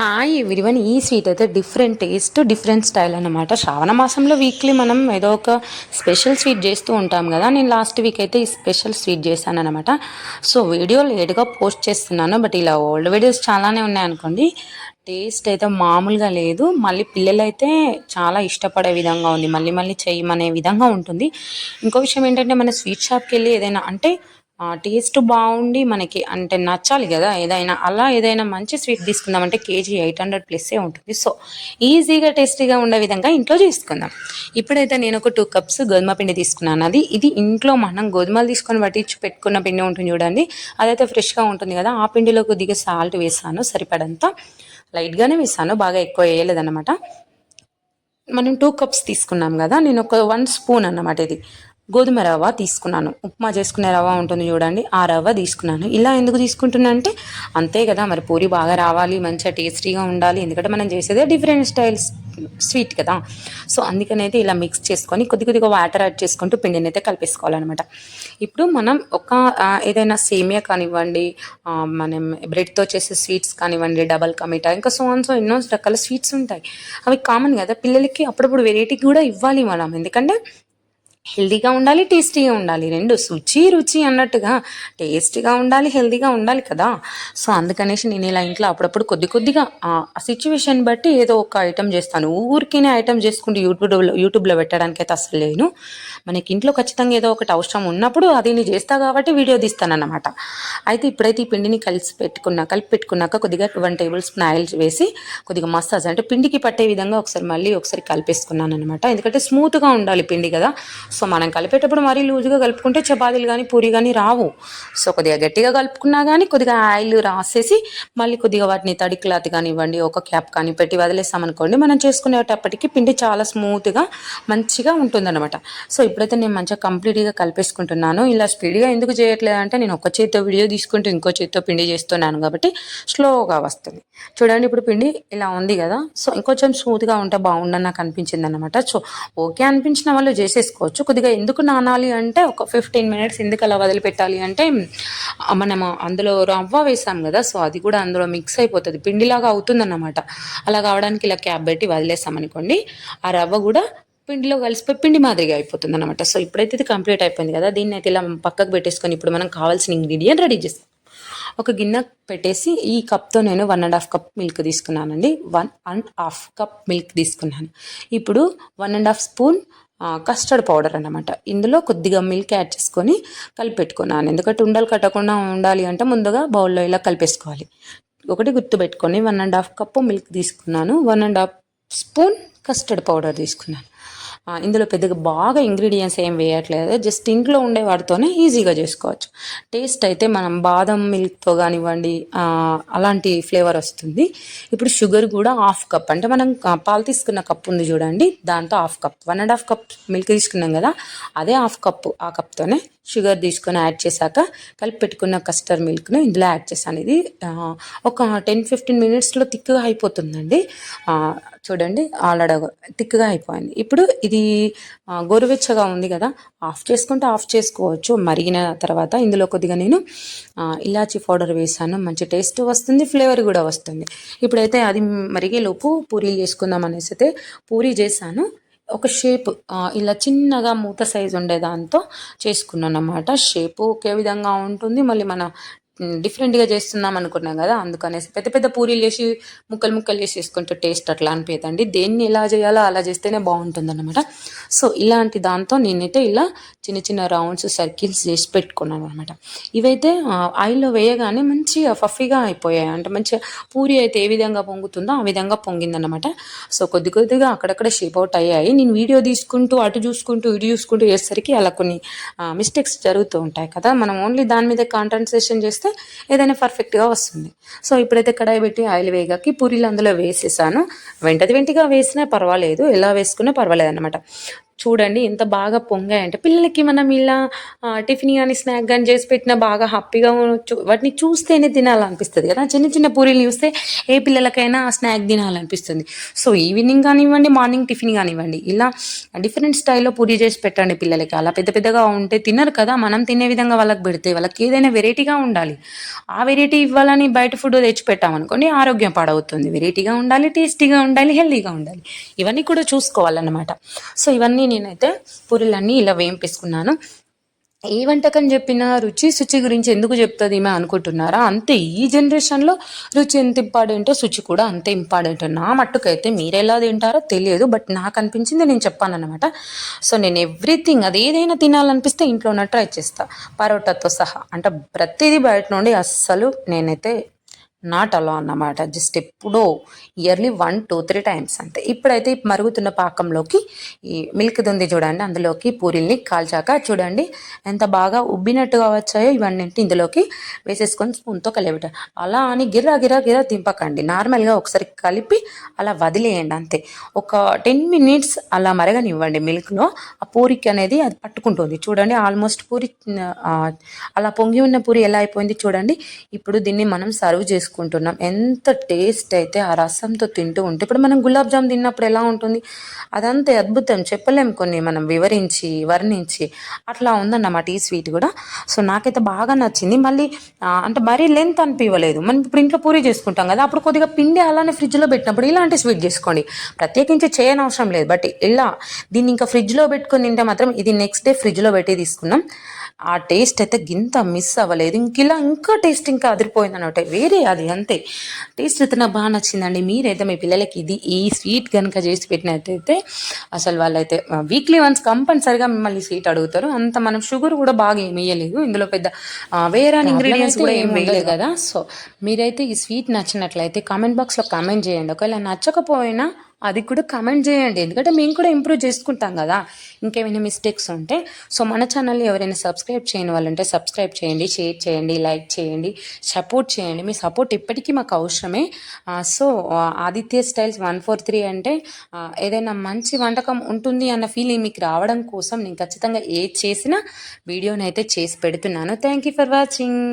Hi everyone ఈ sweet అయితే different taste different style అనమాట శ్రావణ మాసంలో వీక్లీ మనం ఏదో ఒక స్పెషల్ స్వీట్ చేస్తూ ఉంటాం కదా. నేను లాస్ట్ వీక్ అయితే ఈ స్పెషల్ స్వీట్ చేశాను అనమాట సో వీడియో లేట్గా పోస్ట్ చేస్తున్నాను. బట్ ఇలా ఓల్డ్ వీడియోస్ చాలానే ఉన్నాయనుకోండి టేస్ట్ అయితే మామూలుగా లేదు. మళ్ళీ పిల్లలైతే చాలా ఇష్టపడే విధంగా ఉంది. మళ్ళీ మళ్ళీ చేయమనే విధంగా ఉంటుంది. ఇంకో విషయం ఏంటంటే మన స్వీట్ షాప్కి వెళ్ళి ఏదైనా అంటే టేస్ట్ బాగుండి మనకి అంటే నచ్చాలి కదా ఏదైనా అలా ఏదైనా మంచి స్వీట్ తీసుకుందామంటే కేజీ ఎయిట్ హండ్రెడ్ ప్లస్సే ఉంటుంది. సో ఈజీగా టేస్టీగా ఉండే విధంగా ఇంట్లో చేసుకుందాం. ఇప్పుడైతే నేను ఒక టూ కప్స్ గోధుమ పిండి తీసుకున్నాను. అది ఇది ఇంట్లో మనం గోధుమలు తీసుకొని పట్టించి పెట్టుకున్న పిండి ఉంటుంది చూడండి. అదైతే ఫ్రెష్గా ఉంటుంది కదా ఆ పిండిలో కొద్దిగా సాల్ట్ వేసాను సరిపడంత. లైట్గానే వేసాను బాగా ఎక్కువ వేయలేదన్నమాట. మనం టూ కప్స్ తీసుకున్నాం కదా నేను ఒక వన్ స్పూన్ అన్నమాట ఇది. గోధుమ రవ్వ తీసుకున్నాను. ఉప్మా చేసుకునే రవ్వ ఉంటుంది చూడండి ఆ రవ్వ తీసుకున్నాను. ఇలా ఎందుకు తీసుకుంటున్నా అంటే అంతే కదా మరి పూరి బాగా రావాలి మంచిగా టేస్టీగా ఉండాలి ఎందుకంటే మనం చేసేదే డిఫరెంట్ స్టైల్స్ స్వీట్ కదా. సో అందుకనైతే ఇలా మిక్స్ చేసుకొని కొద్ది కొద్దిగా వాటర్ యాడ్ చేసుకుంటూ పిండిని అయితే కలిపేసుకోవాలన్నమాట. ఇప్పుడు మనం ఒక ఏదైనా సేమియా కానివ్వండి మనం బ్రెడ్తో చేసే స్వీట్స్ కానివ్వండి డబల్ కమిటా ఇంకా సో సో ఎన్నో రకాల స్వీట్స్ ఉంటాయి. అవి కామన్ కదా పిల్లలకి అప్పుడప్పుడు వెరైటీ కూడా ఇవ్వాలి మనం. ఎందుకంటే హెల్దీగా ఉండాలి టేస్టీగా ఉండాలి. రెండు శుచి రుచి అన్నట్టుగా టేస్టీగా ఉండాలి హెల్దీగా ఉండాలి కదా. సో అందుకనేసి నేను ఇలా ఇంట్లో అప్పుడప్పుడు కొద్ది కొద్దిగా ఆ సిచ్యువేషన్ బట్టి ఏదో ఒక ఐటెం చేస్తాను. ఊరికేనే ఐటమ్ చేసుకుంటూ యూట్యూబ్లో యూట్యూబ్లో పెట్టడానికి అయితే అసలు లేను. మనకి ఇంట్లో ఖచ్చితంగా ఏదో ఒకటి అవసరం ఉన్నప్పుడు అది నేను చేస్తా కాబట్టి వీడియో తీస్తానన్నమాట. అయితే ఇప్పుడైతే ఈ పిండిని కలిసి పెట్టుకున్నా కలిపి పెట్టుకున్నాక కొద్దిగా వన్ టేబుల్ స్పూన్ ఆయిల్ వేసి కొద్దిగా మసాజ్ అంటే పిండికి పట్టే విధంగా ఒకసారి మళ్ళీ ఒకసారి కలిపేసుకున్నాను అనమాట ఎందుకంటే స్మూత్గా ఉండాలి పిండి కదా. సో మనం కలిపేటప్పుడు మరీ లూజుగా కలుపుకుంటే చపాతీలు కానీ పూరి కానీ రావు. సో కొద్దిగా గట్టిగా కలుపుకున్నా కానీ కొద్దిగా ఆయిల్ రాసేసి మళ్ళీ కొద్దిగా వాటిని తడి క్లాత్ కానివ్వండి ఒక క్యాప్ కానీ పెట్టి వదిలేసామనుకోండి మనం చేసుకునేటప్పటికి పిండి చాలా స్మూత్గా మంచిగా ఉంటుందన్నమాట. సో ఇప్పుడైతే నేను మంచిగా కంప్లీట్గా కలిపేసుకుంటున్నాను. ఇలా స్పీడ్గా ఎందుకు చేయట్లేదు అంటే నేను ఒక చేతితో వీడియో తీసుకుంటూ ఇంకో చేతితో పిండి చేస్తున్నాను కాబట్టి స్లోగా వస్తుంది. చూడండి ఇప్పుడు పిండి ఇలా ఉంది కదా సో ఇంకొంచెం స్మూత్గా ఉంటే బాగుండని నాకు అనిపించింది అనమాట సో ఓకే అనిపించిన వాళ్ళు చేసేసుకోవచ్చు. కొద్దిగా ఎందుకు నానాలి అంటే ఒక ఫిఫ్టీన్ మినిట్స్ ఎందుకు అలా వదిలిపెట్టాలి అంటే మనము అందులో రవ్వ వేసాం కదా సో అది కూడా అందులో మిక్స్ అయిపోతుంది. పిండిలాగా అవుతుందన్నమాట. అలా కావడానికి ఇలా క్యాప్ పెట్టి వదిలేసామనుకోండి ఆ రవ్వ కూడా పిండిలో కలిసిపోయి పిండి మాదిరిగా అయిపోతుంది అనమాట సో ఇప్పుడైతే ఇది కంప్లీట్ అయిపోయింది కదా దీన్ని అయితే ఇలా పక్కకు పెట్టేసుకొని ఇప్పుడు మనం కావాల్సిన ఇంగ్రీడియంట్ రెడీ చేస్తాం. ఒక గిన్నె పెట్టేసి ఈ కప్తో నేను one and half cup milk తీసుకున్నానండి. One and half cup milk తీసుకున్నాను. ఇప్పుడు one and half spoon custard powder అన్నమాట. ఇందులో కొద్దిగా మిల్క్ యాడ్ చేసుకొని కలిపెట్టుకున్నాను. ఎందుకంటే ఉండలు కట్టకుండా ఉండాలి అంటే ముందుగా బౌల్లో ఇలా కలిపేసుకోవాలి. ఒకటి గుర్తు పెట్టుకొని one and half cup milk తీసుకున్నాను. One and half spoon custard powder తీసుకున్నాను. ఇందులో పెద్దగా బాగా ఇంగ్రీడియంట్స్ ఏం వేయట్లేదు. జస్ట్ ఇంట్లో ఉండే వాటితోనే ఈజీగా చేసుకోవచ్చు. టేస్ట్ అయితే మనం బాదం మిల్క్తో కానివ్వండి అలాంటి ఫ్లేవర్ వస్తుంది. ఇప్పుడు షుగర్ కూడా హాఫ్ కప్ అంటే మనం పాలు తీసుకున్న కప్ ఉంది చూడండి. దాంతో half cup one and half cup milk తీసుకున్నాం కదా అదే హాఫ్ కప్ ఆ కప్తోనే షుగర్ తీసుకొని యాడ్ చేశాక కలిపి పెట్టుకున్న కస్టర్డ్ మిల్క్ను ఇందులో యాడ్ చేశాను. ఇది ఒక టెన్ ఫిఫ్టీన్ మినిట్స్లో థిక్గా అయిపోతుందండి. చూడండి ఆల్రెడీ థిక్గా అయిపోయింది. ఇప్పుడు ఇది గోరువెచ్చగా ఉంది కదా ఆఫ్ చేసుకుంటే ఆఫ్ చేసుకోవచ్చు. మరిగిన తర్వాత ఇందులో కొద్దిగా నేను ఇలాచి ఇలాచీ పౌడర్ వేసాను మంచి టేస్ట్ వస్తుంది ఫ్లేవర్ కూడా వస్తుంది. ఇప్పుడైతే అది మరిగేలోపు పూరీలు చేసుకుందాం అనేసి అయితే పూరీ చేశాను. ఒక షేప్ ఇలా చిన్నగా మూత సైజు ఉండే దాంతో చేసుకున్నాను అన్నమాట షేపు ఒకే విధంగా ఉంటుంది. మళ్ళీ మన డిఫరెంట్గా చేస్తున్నాం అనుకున్నాం కదా అందుకనేసి పెద్ద పెద్ద పూరీలు చేసి ముక్కలు ముక్కలు చేసి చేసుకుంటే టేస్ట్ అట్లా అనిపించదండి దేన్ని ఎలా చేయాలో అలా చేస్తేనే బాగుంటుంది అనమాట సో ఇలాంటి దాంతో నేనైతే ఇలా చిన్న చిన్న రౌండ్స్ సర్కిల్స్ చేసి పెట్టుకున్నాను అనమాట ఇవైతే ఆయిల్లో వేయగానే మంచిగా ఫఫీగా అయిపోయాయి. అంటే మంచిగా పూరి అయితే ఏ విధంగా పొంగుతుందో ఆ విధంగా పొంగిందనమాట సో కొద్ది కొద్దిగా అక్కడక్కడ షేప్ అవుట్ అయ్యాయి. నేను వీడియో తీసుకుంటూ అటు చూసుకుంటూ ఇటు చూసుకుంటూ చేసేసరికి అలా కొన్ని మిస్టేక్స్ జరుగుతూ ఉంటాయి కదా. మనం ఓన్లీ దాని మీద కాన్సన్ట్రేషన్ చేస్తే ఏదైనా పర్ఫెక్ట్గా వస్తుంది. సో ఇప్పుడైతే కడాయి పెట్టి ఆయిల్ వేగాకి పూరీలు అందులో వేసేసాను. వెంటది వెంటగా వేసినా పర్వాలేదు. ఎలా వేసుకున్నా పర్వాలేదు అనమాట చూడండి ఎంత బాగా పొంగాయంటే పిల్లలకి మనం ఇలా టిఫిన్ కానీ స్నాక్ కానీ చేసి పెట్టినా బాగా హ్యాపీగా వాటిని చూస్తేనే తినాలనిపిస్తుంది కదా. చిన్న చిన్న పూరీలు చూస్తే ఏ పిల్లలకైనా స్నాక్ తినాలనిపిస్తుంది. సో ఈవినింగ్ కానివ్వండి మార్నింగ్ టిఫిన్ కానివ్వండి ఇలా డిఫరెంట్ స్టైల్లో పూరి చేసి పెట్టండి పిల్లలకి. అలా పెద్ద పెద్దగా ఉంటే తినరు కదా. మనం తినే విధంగా వాళ్ళకి పెడితే వాళ్ళకి ఏదైనా వెరైటీగా ఉండాలి. ఆ వెరైటీ ఇవ్వాలని బయట ఫుడ్ తెచ్చి పెట్టామనుకోండి ఆరోగ్యం పాడవుతుంది. వెరైటీగా ఉండాలి టేస్టీగా ఉండాలి హెల్తీగా ఉండాలి. ఇవన్నీ కూడా చూసుకోవాలన్నమాట. సో ఇవన్నీ నేనైతే పూరీలన్నీ ఇలా వేయింపేసుకున్నాను. ఏ వంటకం చెప్పినా రుచి శుచి గురించి ఎందుకు చెప్తుంది ఈమె అనుకుంటున్నారా? అంతే ఈ జనరేషన్లో రుచి ఎంత ఇంపార్టెంటో శుచి కూడా అంతే ఇంపార్టెంట్ నా మట్టుకైతే మీరు ఎలా తింటారో తెలియదు బట్ నాకు అనిపించింది నేను చెప్పాను అనమాట సో నేను ఎవ్రీథింగ్ అది ఏదైనా తినాలనిపిస్తే ఇంట్లోనే ట్రై చేస్తాను పరోటాతో సహా. అంటే ప్రతిదీ బయట నుండి అస్సలు నేనైతే నాట్ అలా అన్నమాట. జస్ట్ ఎప్పుడో yearly one two three times అంతే. ఇప్పుడైతే మరుగుతున్న పాకంలోకి ఈ మిల్క్ ఉంది చూడండి అందులోకి పూరీల్ని కాల్చాక చూడండి ఎంత బాగా ఉబ్బినట్టుగా వచ్చాయో ఇవన్నీ ఇందులోకి వేసేసుకొని స్పూన్తో కలిపిట. అలా అని గిరా గిరా గిరా దింపకండి నార్మల్గా ఒకసారి కలిపి అలా వదిలేయండి అంతే. ఒక టెన్ మినిట్స్ అలా మరగనివ్వండి మిల్క్లో. ఆ పూరికి అనేది అది పట్టుకుంటుంది. చూడండి ఆల్మోస్ట్ పూరి అలా పొంగి ఉన్న పూరి ఎలా అయిపోయింది చూడండి. ఇప్పుడు దీన్ని మనం సర్వ్ చేసుకుంటున్నాం. ఎంత టేస్ట్ అయితే ఆ రసంతో తింటూ ఉంటే ఇప్పుడు మనం గులాబ్ జామ్ తిన్నప్పుడు ఎలా ఉంటుంది? అదంతే అద్భుతం. చెప్పలేం కొన్ని మనం వివరించి వర్ణించి. అట్లా ఉందన్నమాట ఈ స్వీట్ కూడా. సో నాకైతే బాగా నచ్చింది. మళ్ళీ అంటే మరీ లెంత్ అనిపించలేదు మనం ఇప్పుడు ఇంట్లో పూరి చేసుకుంటాం కదా అప్పుడు కొద్దిగా పిండి అలానే ఫ్రిడ్జ్లో పెట్టినప్పుడు ఇలాంటి స్వీట్ చేసుకోండి. ప్రత్యేకించి చేయని అవసరం లేదు. బట్ ఇలా దీన్ని ఇంకా ఫ్రిడ్జ్లో పెట్టుకొని తింటే మాత్రం ఇది నెక్స్ట్ డే ఫ్రిడ్జ్లో పెట్టి తీసుకున్నాం ఆ టేస్ట్ అయితే గింత మిస్ అవ్వలేదు. ఇంక ఇలా ఇంకా టేస్ట్ ఇంకా అదిరిపోయింది అనమాట వేరే అది అంతే. టేస్ట్ అయితే నాకు బాగా నచ్చిందండి. మీరైతే మీ పిల్లలకి ఇది ఈ స్వీట్ కనుక చేసి పెట్టినట్టయితే అసలు వాళ్ళైతే వీక్లీ వన్స్ కంపల్సరిగా మిమ్మల్ని స్వీట్ అడుగుతారు. అంత మనం షుగర్ కూడా బాగా ఏమి వేయలేదు. ఇందులో పెద్ద వేరే ఇంగ్రీడియంట్స్ కూడా ఏం వేయలేదు కదా. సో మీరైతే ఈ స్వీట్ నచ్చినట్లయితే కామెంట్ బాక్స్లో కామెంట్ చేయండి. ఒకవేళ నచ్చకపోయినా అది కూడా కమెంట్ చేయండి. ఎందుకంటే మేము కూడా ఇంప్రూవ్ చేసుకుంటాం కదా. ఇంకేమైనా మిస్టేక్స్ ఉంటే సో మన ఛానల్ని ఎవరైనా సబ్స్క్రైబ్ చేయని వాళ్ళు ఉంటే సబ్స్క్రైబ్ చేయండి షేర్ చేయండి లైక్ చేయండి సపోర్ట్ చేయండి. మీ సపోర్ట్ ఇప్పటికీ మాకు అవసరమే. So Aditya styles one four three అంటే ఏదైనా మంచి వంటకం ఉంటుంది అన్న ఫీలింగ్ మీకు రావడం కోసం నేను ఖచ్చితంగా ఏది చేసినా వీడియోని అయితే చేసి పెడుతున్నాను. Thank you for watching